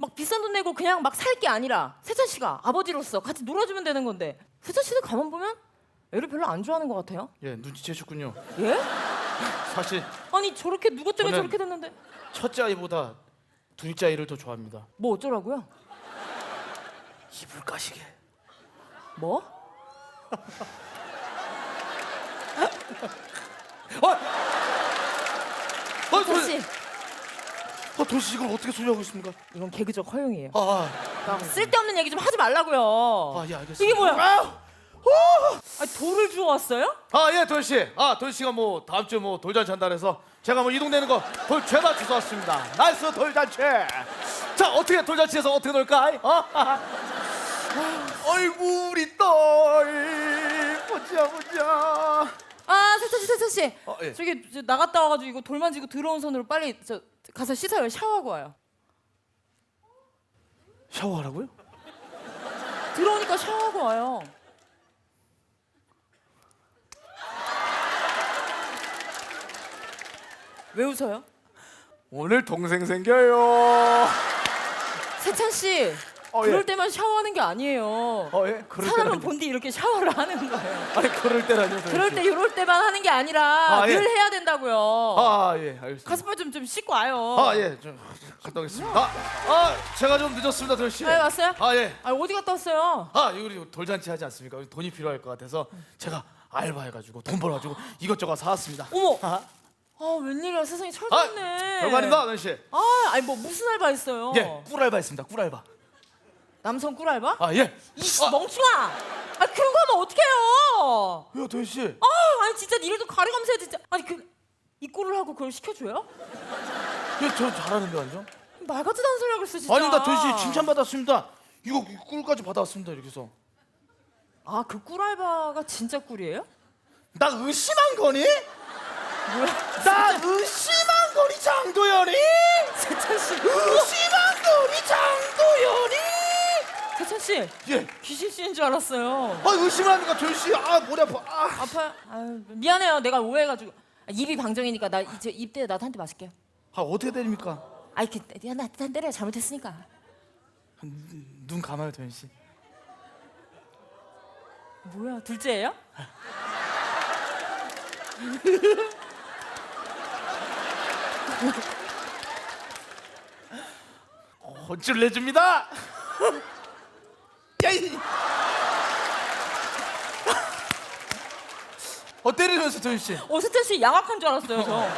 막 비싼 돈 내고 그냥 막 살 게 아니라 세찬 씨가 아버지로서 같이 놀아주면 되는 건데 세찬 씨는 가만 보면 애를 별로 안 좋아하는 것 같아요. 예, 눈치채셨군요. 예? 사실 아니 저렇게 누구 때문에 저는- 저렇게 됐는데 첫째 아이보다 둘째 아이를 더 좋아합니다. 뭐 어쩌라고요? 이불 까시게. 뭐? 어! 어, 세찬 씨 어, 도시 이걸 어떻게 소유하고 있습니까? 이건 개그적 허용이에요. 아, 그러니까 쓸데없는 얘기 좀 하지 말라고요. 아, 예, 알겠습니다. 이게 뭐야? 아, 아니, 돌을 주워 왔어요? 아, 예, 도현 씨. 아, 도현 씨가 뭐 다음 주에 뭐 돌잔치 한다해서 제가 뭐 이동되는 거 돌 죄다 주워 왔습니다. 나이스 돌잔치. 자, 어떻게 돌잔치에서 어떻게 놀까? 어? 아이고 우리 딸 보자 보자. 아 세찬 씨 어, 예. 저기 저 나갔다 와가지고 이거 돌 만지고 들어온 손으로 빨리 저 가서 씻어요 샤워하고 와요. 샤워하라고요? 들어오니까 샤워하고 와요. 왜 웃어요? 오늘 동생 생겨요. 세찬 씨 어, 그럴 예. 때만 샤워하는 게 아니에요. 어, 예. 그럴 사람은. 본디 이렇게 샤워를 하는 거예요. 아니 그럴 때라뇨. 도현 그럴 씨. 때 이럴 때만 하는 게 아니라 아, 예. 늘 해야 된다고요. 아, 예, 알겠습니다. 가서 빨리 좀, 좀 씻고 와요. 아, 예. 좀 갔다 오겠습니다. 아, 아, 제가 좀 늦었습니다, 도현 씨. 네, 왔어요? 아, 예. 아 어디 갔다 왔어요? 아, 이거 돌잔치 하지 않습니까? 돈이 필요할 것 같아서 제가 알바해가지고 돈 벌어가지고 이것저것 사왔습니다. 어머. 아, 아 웬일이야 세상에 아, 철들었네. 별거 아닙니다, 도현 씨. 아 아니 뭐 무슨 알바 했어요? 예, 꿀알바 했습니다, 꿀알바. 남성 꿀알바? 아, 예. 이씨 아, 멍충아! 아 그런 거 하면 어떡해요? 왜요, 도현 씨? 아 아니 진짜 니들도 가려가면서 해 진짜 아니 그이 꿀을 하고 그걸 시켜줘요? 예, 저 잘하는데 완전. 말 같지도 않은 소리 하고 있어 진짜 아닙니다, 도현 씨 칭찬 받았습니다. 이거 꿀까지 받아왔습니다, 이렇게 해서. 아그 꿀알바가 진짜 꿀이에요? 나 의심한 거니? 뭐야 나 의심한 거니, 장도연이? 세찬씨 의심한 거니, 장도연이? 세찬씨 예. 귀신 씨인 줄 알았어요 아, 의심하니까 도현 씨, 아, 머리 아파. 아. 아파요? 아유 미안해요 내가 오해해가지고 아, 입이 방정이니까 나 이제 입대 나도 한 대 맞을게요 아, 어떻게 때립니까? 아이 그 나한 때려 잘못했으니까 눈 감아요, 도현 씨. 뭐야 둘째예요? 혼쭐 내줍니다. 어 때리면서 도현 씨어 세찬 씨 양악한 줄 알았어요 저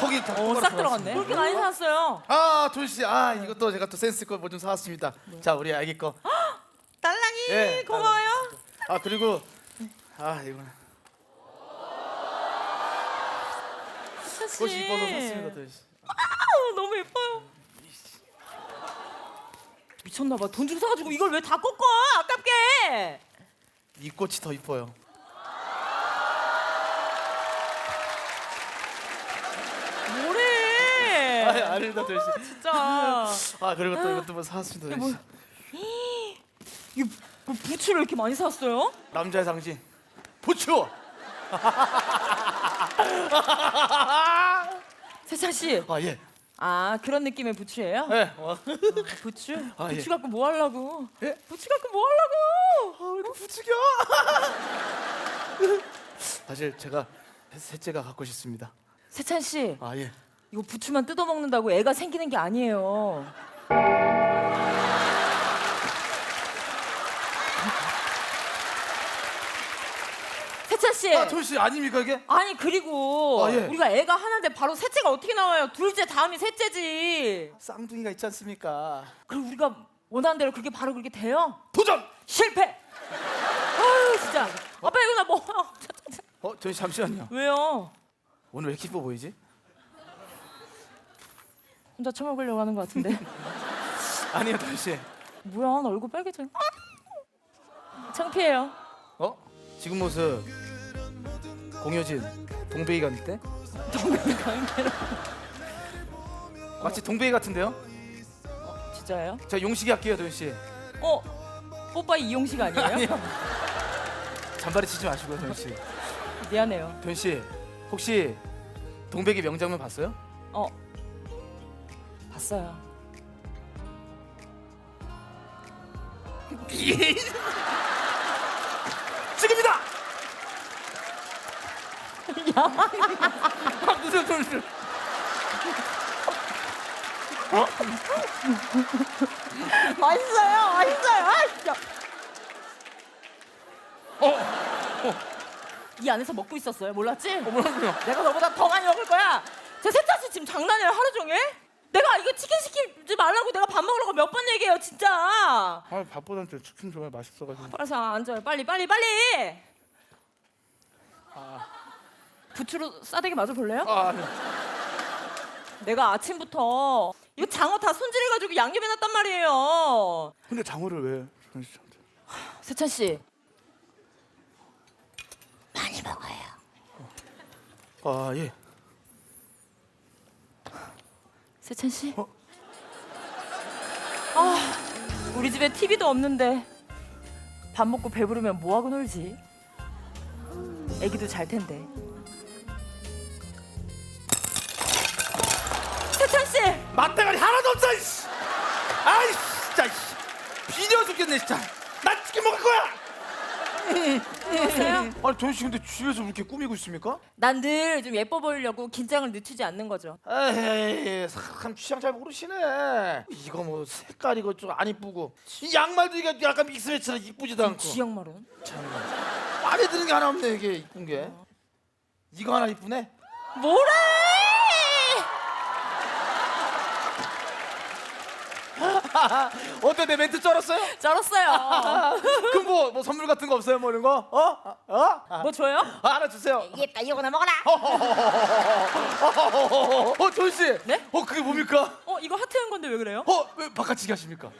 턱이 다 어, 똑바로 싹 들어갔습니다. 들어갔네. 그렇게 많이 사왔어요. 아 도현 씨아 이것도 제가 또 센스 있고 뭐좀 사왔습니다. 자 우리 아기 거. 딸랑이 예, 고마워요. 아 그리고 아 이거는 사실. 꽃이 이뻐서 샀습니다 도현 씨. 아, 너무 예뻐요. 미쳤나 봐. 돈 주고 사가지고 이걸 왜 다 꺾어? 아깝게. 이 꽃이 더 이뻐요. 뭐래? 아 아닙니다 도현 씨. 진짜. 아 그리고 또 이것도 뭐 사왔습니다 도현 씨. 이거 뭐 부츠를 이렇게 많이 샀어요? 남자의 상징 부추. 세찬 씨. 아 예. 아 그런 느낌의 부츠예요? 예. 어. 부츠? 아, 부츠 예. 갖고 뭐 하려고? 예? 부츠 갖고 뭐 하려고? 아, 이거 부추겨. 사실 제가 셋째가 갖고 싶습니다. 세찬 씨. 아 예. 이거 부추만 뜯어 먹는다고 애가 생기는 게 아니에요. 세찬 씨. 아, 도현 씨 아닙니까 이게? 아니 그리고 아, 예. 우리가 애가 하나인데 바로 셋째가 어떻게 나와요? 둘째 다음이 셋째지. 쌍둥이가 있지 않습니까? 그럼 우리가 원하는 대로 그렇게 바로 그렇게 돼요? 도전! 실패. 아유 진짜. 아빠 이거 나 뭐? 어, 도현 씨 잠시만요. 왜요? 오늘 왜 이렇게 이뻐 보이지? 혼자 처먹으려고 하는 것 같은데. 아니요, 도현 씨. 뭐야 나 얼굴 빨개져. 창피해요. 어? 지금 모습 공효진 동백이 같은데? 동백이 관계로. 마치 동백이 같은데요? 진짜예요? 자 용식이 할게요, 도현 씨. 어? 뽀빠이 이용식 아니에요? 아니요. 잔바리 치지 마시고요, 도현 씨. 미안해요. 도현 씨, 혹시 동백이 명장면 봤어요? 어 봤어요. 지금이다. 아, 무슨 소리? 맛있어요, 맛있어요. 아, 진짜. 어, 이 안에서 먹고 있었어요. 몰랐지? 뭐라고요? 내가 너보다 더 많이 먹을 거야. 제 세차 씨 지금 장난이에요 하루 종일? 내가 이거 치킨 시키지 말라고 내가 밥 먹으라고 몇 번 얘기해요 진짜. 아, 밥보다는 치킨 좋아해 맛있어가지고. 빨리 앉아요. 빨리 빨리 빨리. 부추로 싸대기 맞아 볼래요? 아, 네. 내가 아침부터 이거 장어 다 손질해가지고 양념해놨단 말이에요. 근데 장어를 왜 조현 씨한테? 세찬 씨. 많이 먹어요. 아, 예. 세찬 씨. 어? 아, 우리 집에 TV도 없는데 밥 먹고 배부르면 뭐 하고 놀지? 애기도 잘 텐데. 맛대가리 하나도 없어. 이씨. 아이 진짜 이씨. 비려 죽겠네 진짜. 나 치킨 먹을 거야. 왔어요? 아니 도현 씨 근데 집에서 왜 이렇게 꾸미고 있습니까? 난 늘 좀 예뻐 보이려고 긴장을 늦추지 않는 거죠. 에이 사람 취향 잘 모르시네. 이거 뭐 색깔 이거 좀 안 이쁘고 이 양말도 이게 약간 믹스매치라 이쁘지도 않고. 지역말은? 참 마음에 드는 게 하나 없네 이게 이쁜 게. 이거 하나 이쁘네. 뭐래? 어때 내 멘트 쩔었어요? 쩔었어요. 그럼 뭐, 뭐 선물 같은 거 없어요 뭐 이런 거? 어? 어? 뭐 줘요? 아, 하나 주세요. 이겠다 이거나 먹어라. 어, 조현 씨. 네? 어, 그게 뭡니까? 어 이거 하트한 건데 왜 그래요? 어, 왜 바깥치기 하십니까?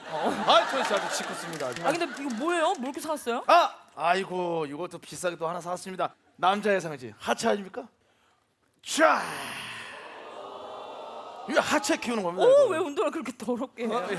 아, 조현 씨 아주 짓궂습니다. 아 근데 이거 뭐예요? 뭐 이렇게 사왔어요? 아, 아이고, 이것도 비싸게 또 하나 사왔습니다. 남자의 상이지. 하체 아닙니까? 자, 이거 하체 키우는 겁니다. 오 이거. 왜 운동을 그렇게 더럽게 해요? 어, 예.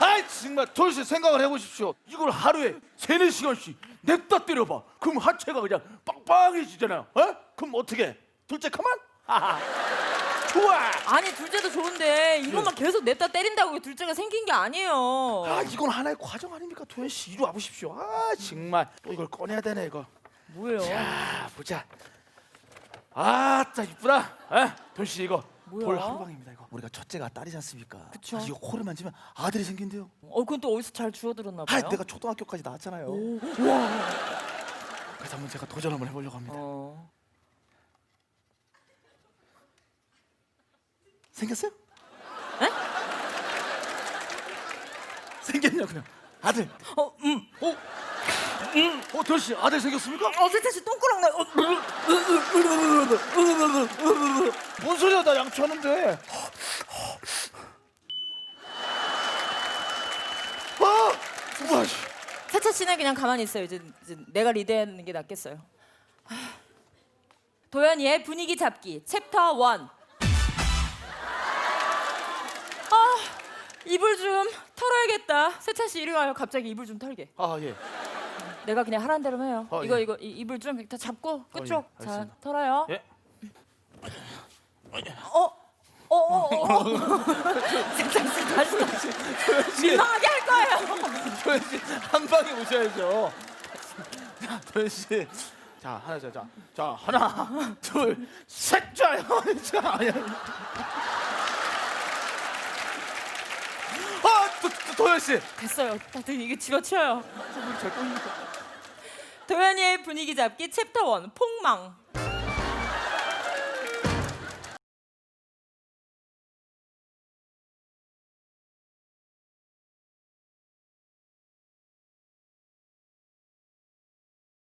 아이 정말 씨 생각을 해보십시오. 이걸 하루에 세네 시간씩 냅다 때려봐. 그럼 하체가 그냥 빵빵해지잖아요. 어? 그럼 어떻게? 둘째 가만? 하하. 좋아. 아니 둘째도 좋은데 이것만 계속 냅다 때린다고 둘째가 생긴 게 아니에요. 아 이건 하나의 과정 아닙니까 도현 씨 이리 와보십시오. 아 정말 또 이걸 꺼내야 되네 이거. 뭐예요? 자 보자. 아따 이쁘다. 에? 도현 씨 이거 뭐야? 볼 하루방입니다 이거. 우리가 첫째가 딸이지 않습니까? 그쵸. 아, 이거 코를 만지면 아들이 생긴대요. 어 그건 또 어디서 잘 주워들었나 아 봐요. 내가 초등학교까지 나왔잖아요. 오. 그래서 한번 제가 도전 한번 해보려고 합니다. 어. 생겼어요? 에? 생겼냐고요? 아들. 어, 음. 어? 음. 어, 도현 씨 아들 생겼습니까? 어, 세찬 씨 똥꾸렁 나. 어, 뭔 양치하는데 아! 씨. 세찬 씨는 그냥 가만히 있어요. 이제, 이제 내가 리드하는 게 낫겠어요. 하. 도연이의 분위기 잡기 챕터 1. 아, 이불 좀 털어야겠다. 세찬 씨 이리 와요. 갑자기 이불 좀 털게. 아 예. 내가 그냥 하라는 대로 해요. 어, 이거 예. 이거 이, 이불 좀 다 잡고 끝쪽. 예, 자, 알겠습니다. 털어요. 예. 어? 어, 어, 어. 씨 다시 다시 민망하게 할 거예요. 도현 씨한 방에 오셔야죠. 자, 도현 씨. 자, 하나 자, 자. 자, 하나, 둘, 셋 자요. 자, 아니. 아, 도, 도, 도현 씨. 됐어요. 다들 이게 집어치워요. 도연이의 분위기 잡기 챕터 1 폭망